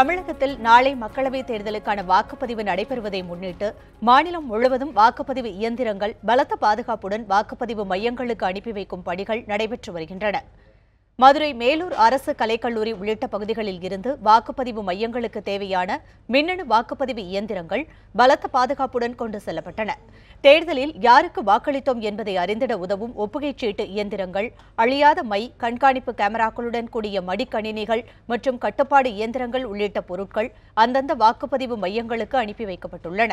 தமிழகத்தில் நாளை மக்களவைத் தேர்தலுக்கான வாக்குப்பதிவு நடைபெறுவதை முன்னிட்டு மாநிலம் முழுவதும் வாக்குப்பதிவு இயந்திரங்கள் பலத்த பாதுகாப்புடன் வாக்குப்பதிவு மையங்களுக்கு அனுப்பி வைக்கும் பணிகள் நடைபெற்று வருகின்றன. மதுரை மேலூர் அரசு கலைக்கல்லூரி உள்ளிட்ட பகுதிகளில் இருந்து வாக்குப்பதிவு மையங்களுக்கு தேவையான மின்னணு வாக்குப்பதிவு இயந்திரங்கள் பலத்த பாதுகாப்புடன் கொண்டு செல்லப்பட்டன. தேர்தலில் யாருக்கு வாக்களித்தோம் என்பதை அறிந்திட உதவும் ஒப்புகைச் சீட்டு இயந்திரங்கள் அழியாத மை கண்காணிப்பு கேமராக்களுடன் கூடிய மடிக்கணினிகள் மற்றும் கட்டுப்பாடு இயந்திரங்கள் உள்ளிட்ட பொருட்கள் அந்தந்த வாக்குப்பதிவு மையங்களுக்கு அனுப்பி வைக்கப்பட்டுள்ளன.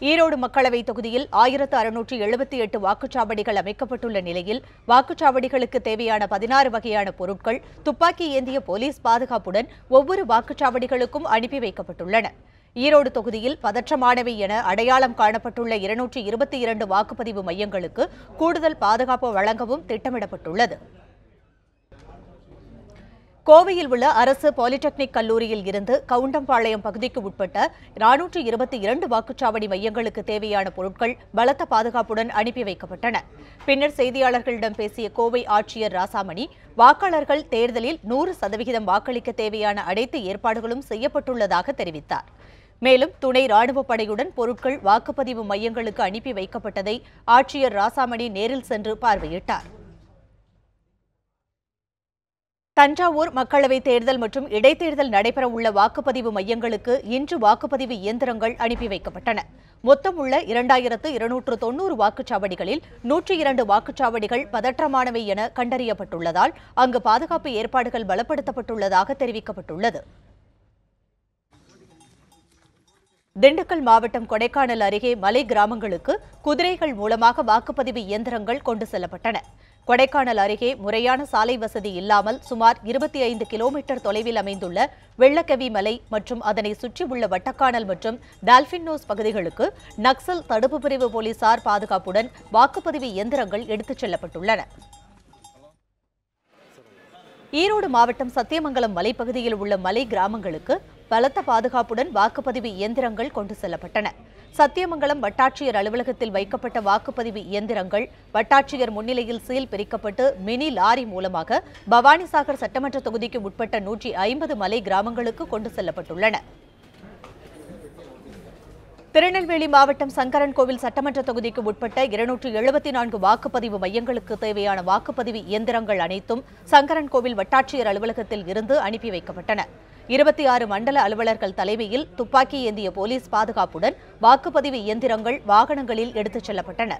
ஈரோடு மக்களவை தொகுதியில் ஆயிரத்து அறுநூற்றி எழுபத்தி எட்டு வாக்குச்சாவடிகள் அமைக்கப்பட்டுள்ள நிலையில் வாக்குச்சாவடிகளுக்கு தேவையான பதினாறு வகையான பொருட்கள் துப்பாக்கி ஏந்திய போலீஸ் பாதுகாப்புடன் ஒவ்வொரு வாக்குச்சாவடிகளுக்கும் அனுப்பி வைக்கப்பட்டுள்ளன. ஈரோடு தொகுதியில் பதற்றமானவை என அடையாளம் காணப்பட்டுள்ள இருநூற்றி இருபத்தி இரண்டு வாக்குப்பதிவு மையங்களுக்கு கூடுதல் பாதுகாப்பு வழங்கவும் திட்டமிடப்பட்டுள்ளது. கோவையில் உள்ள அரசு பாலிடெக்னிக் கல்லூரியில் இருந்து கவுண்டம்பாளையம் பகுதிக்கு உட்பட்ட நானூற்று இருபத்தி இரண்டு வாக்குச்சாவடி மையங்களுக்கு தேவையான பொருட்கள் பலத்த பாதுகாப்புடன் அனுப்பி வைக்கப்பட்டன. பின்னர் செய்தியாளர்களிடம் பேசிய கோவை ஆட்சியர் ராசாமணி வாக்காளர்கள் தேர்தலில் நூறு சதவிகிதம் வாக்களிக்க தேவையான அனைத்து ஏற்பாடுகளும் செய்யப்பட்டுள்ளதாக தெரிவித்தார். மேலும் துணை ராணுவப் படையுடன் பொருட்கள் வாக்குப்பதிவு மையங்களுக்கு அனுப்பி வைக்கப்பட்டதை ஆட்சியர் ராசாமணி நேரில் சென்று பார்வையிட்டார். தஞ்சாவூர் மக்களவைத் தேர்தல் மற்றும் இடைத்தேர்தல் நடைபெறவுள்ள வாக்குப்பதிவு மையங்களுக்கு இன்று வாக்குப்பதிவு இயந்திரங்கள் அனுப்பி வைக்கப்பட்டன. மொத்தம் உள்ள இரண்டாயிரத்து இருநூற்று தொன்னூறு வாக்குச்சாவடிகளில் நூற்றி இரண்டு வாக்குச்சாவடிகள் பதற்றமானவை என கண்டறியப்பட்டுள்ளதால் அங்கு பாதுகாப்பு ஏற்பாடுகள் பலப்படுத்தப்பட்டுள்ளதாக தெரிவிக்கப்பட்டுள்ளது. திண்டுக்கல் மாவட்டம் கொடைக்கானல் அருகே மலை கிராமங்களுக்கு குதிரைகள் மூலமாக வாக்குப்பதிவு இயந்திரங்கள் கொண்டு செல்லப்பட்டன. கொடைக்கானல் அருகே முறையான சாலை வசதி இல்லாமல் சுமார் இருபத்தி ஐந்து கிலோமீட்டர் தொலைவில் அமைந்துள்ள வெள்ளக்கவி மலை மற்றும் அதனை சுற்றியுள்ள வட்டக்கானல் மற்றும் டால்பின்னோஸ் பகுதிகளுக்கு நக்சல் தடுப்பு பிரிவு போலீசார் பாதுகாப்புடன் வாக்குப்பதிவு இயந்திரங்கள் எடுத்துச் செல்லப்பட்டுள்ளன. ஈரோடு மாவட்டம் சத்தியமங்கலம் மலைப்பகுதியில் உள்ள மலை கிராமங்களுக்கு பலத்த பாதுகாப்புடன் வாக்குப்பதிவு இயந்திரங்கள் கொண்டு செல்லப்பட்டன. சத்தியமங்கலம் வட்டாட்சியர் அலுவலகத்தில் வைக்கப்பட்ட வாக்குப்பதிவு இயந்திரங்கள் வட்டாட்சியர் முன்னிலையில் சீல் பிரிக்கப்பட்டு மினி லாரி மூலமாக பவானிசாகர் சட்டமன்ற தொகுதிக்கு உட்பட்ட நூற்றி ஐம்பது மலை கிராமங்களுக்கு கொண்டு செல்லப்பட்டுள்ளன. திருநெல்வேலி மாவட்டம் சங்கரன்கோவில் சட்டமன்ற தொகுதிக்கு உட்பட்ட இருநூற்று எழுபத்தி நான்கு வாக்குப்பதிவு மையங்களுக்கு தேவையான வாக்குப்பதிவு இயந்திரங்கள் அனைத்தும் சங்கரன்கோவில் வட்டாட்சியர் அலுவலகத்தில் இருந்து அனுப்பி வைக்கப்பட்டன. இருபத்தி ஆறு மண்டல அலுவலர்கள் தலைமையில் துப்பாக்கி ஏந்திய போலீஸ் பாதுகாப்புடன் வாக்குப்பதிவு இயந்திரங்கள் வாகனங்களில் எடுத்துச் செல்லப்பட்டன.